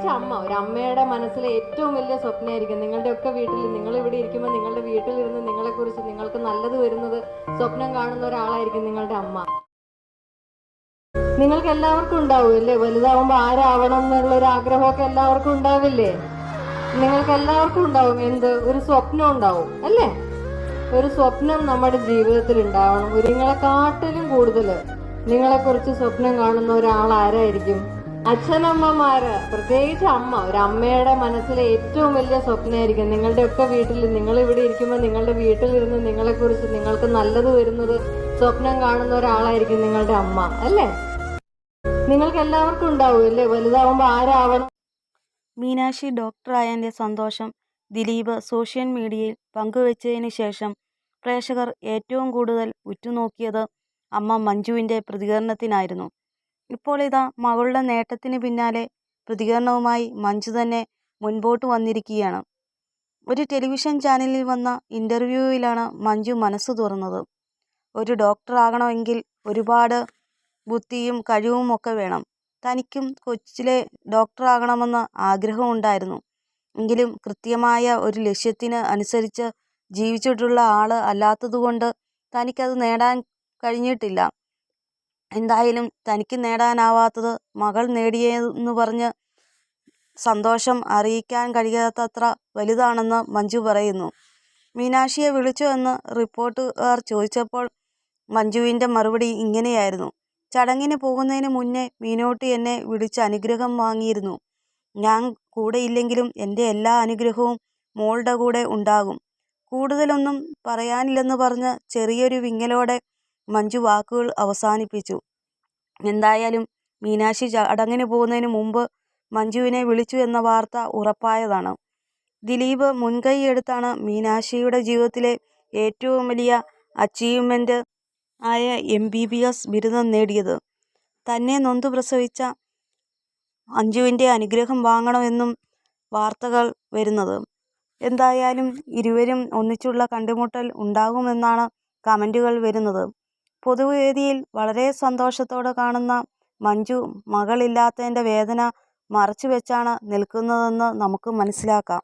അമ്മ ഒരു അമ്മയുടെ മനസ്സിലെ ഏറ്റവും വലിയ സ്വപ്നമായിരിക്കും. നിങ്ങളുടെ ഒക്കെ വീട്ടിൽ നിങ്ങൾ ഇവിടെ ഇരിക്കുമ്പോൾ നിങ്ങളുടെ വീട്ടിലിരുന്ന് നിങ്ങളെ കുറിച്ച് നിങ്ങൾക്ക് നല്ലത് വരുന്നത് സ്വപ്നം കാണുന്ന ഒരാളായിരിക്കും നിങ്ങളുടെ അമ്മ. നിങ്ങൾക്ക് എല്ലാവർക്കും ഉണ്ടാവും അല്ലേ? വലുതാവുമ്പോൾ ആരാവണം എന്നുള്ള ഒരു ആഗ്രഹമൊക്കെ എല്ലാവർക്കും ഉണ്ടാവില്ലേ? നിങ്ങൾക്ക് എല്ലാവർക്കും ഉണ്ടാവും. എന്ത്? ഒരു സ്വപ്നം ഉണ്ടാവും അല്ലേ? ഒരു സ്വപ്നം നമ്മുടെ ജീവിതത്തിൽ ഉണ്ടാവണം. നിങ്ങളെക്കാട്ടിലും കൂടുതൽ നിങ്ങളെക്കുറിച്ച് സ്വപ്നം കാണുന്ന ഒരാൾ ആരായിരിക്കും അച്ഛനമ്മമാര് പ്രത്യേകിച്ച് അമ്മ ഒരു അമ്മയുടെ മനസ്സിലെ ഏറ്റവും വലിയ സ്വപ്നമായിരിക്കും നിങ്ങളുടെ ഒക്കെ വീട്ടിൽ നിങ്ങൾ ഇവിടെ ഇരിക്കുമ്പോൾ നിങ്ങളുടെ വീട്ടിലിരുന്ന് നിങ്ങളെക്കുറിച്ച് നിങ്ങൾക്ക് നല്ലത് വരുന്നത് സ്വപ്നം കാണുന്ന ഒരാളായിരിക്കും നിങ്ങളുടെ അമ്മ അല്ലേ? നിങ്ങൾക്ക് എല്ലാവർക്കും ഉണ്ടാവും അല്ലേ? വലുതാവുമ്പോൾ ആരാവണം? മീനാക്ഷി ഡോക്ടറായതിന്റെ സന്തോഷം. ദിലീപ് സോഷ്യൽ മീഡിയയിൽ പങ്കുവച്ചതിന് ശേഷം പ്രേക്ഷകർ ഏറ്റവും കൂടുതൽ ഉറ്റുനോക്കിയത് അമ്മ മഞ്ജുവിന്റെ പ്രതികരണത്തിനായിരുന്നു. ഇപ്പോൾ ഇതാ മകളുടെ നേട്ടത്തിന് പിന്നാലെ പ്രതികരണവുമായി മഞ്ജു തന്നെ മുൻപോട്ട് വന്നിരിക്കുകയാണ്. ഒരു ടെലിവിഷൻ ചാനലിൽ വന്ന ഇന്റർവ്യൂവിലാണ് മഞ്ജു മനസ്സ് തുറന്നത്. ഒരു ഡോക്ടർ ഡോക്ടറാകണമെങ്കിൽ ഒരുപാട് ബുദ്ധിയും കഴിവും ഒക്കെ വേണം. തനിക്കും കൊച്ചിലെ ഡോക്ടറാകണമെന്ന് ആഗ്രഹമുണ്ടായിരുന്നു എങ്കിലും കൃത്യമായ ഒരു ലക്ഷ്യത്തിന് അനുസരിച്ച് ജീവിച്ചിട്ടുള്ള ആൾ അല്ലാത്തതുകൊണ്ട് തനിക്കത് നേടാൻ കഴിഞ്ഞിട്ടില്ല. എന്തായാലും തനിക്ക് നേടാനാവാത്തത് മകൾ നേടിയെന്ന് പറഞ്ഞ് സന്തോഷം അറിയിക്കാൻ കഴിയാത്തത്ര വലുതാണെന്ന് മഞ്ജു പറയുന്നു. മീനാക്ഷിയെ വിളിച്ചു എന്ന് റിപ്പോർട്ടുകാർ ചോദിച്ചപ്പോൾ മഞ്ജുവിന്റെ മറുപടി ഇങ്ങനെയായിരുന്നു. ചടങ്ങിന് പോകുന്നതിന് മുന്നേ മീനോട്ടി എന്നെ വിളിച്ച് അനുഗ്രഹം വാങ്ങിയിരുന്നു. ഞാൻ കൂടെ ഇല്ലെങ്കിലും എന്റെ എല്ലാ അനുഗ്രഹവും മോളുടെ കൂടെ ഉണ്ടാകും. കൂടുതലൊന്നും പറയാനില്ലെന്ന് പറഞ്ഞ് ചെറിയൊരു വിങ്ങലോടെ മഞ്ജു വാക്കുകൾ അവസാനിപ്പിച്ചു. എന്തായാലും മീനാക്ഷി ചടങ്ങിന് പോകുന്നതിന് മുമ്പ് മഞ്ജുവിനെ വിളിച്ചു എന്ന വാർത്ത ഉറപ്പായതാണ്. ദിലീപ് മുൻകൈ എടുത്താണ് മീനാക്ഷിയുടെ ജീവിതത്തിലെ ഏറ്റവും വലിയ അച്ചീവ്മെന്റ് ആയ എം ബി ബി എസ് ബിരുദം നേടിയത്. തന്നെ നൊന്തു പ്രസവിച്ച അഞ്ജുവിന്റെ അനുഗ്രഹം വാങ്ങണമെന്നും വാർത്തകൾ വരുന്നത്. എന്തായാലും ഇരുവരും ഒന്നിച്ചുള്ള കണ്ടുമുട്ടൽ ഉണ്ടാകുമെന്നാണ് കമന്റുകൾ വരുന്നത്. പൊതുവേദിയിൽ വളരെ സന്തോഷത്തോടെ കാണുന്ന മഞ്ജു മകളില്ലാത്തതിന്റെ വേദന മറച്ചു വെച്ചാണ് നിൽക്കുന്നതെന്ന് നമുക്ക് മനസ്സിലാക്കാം.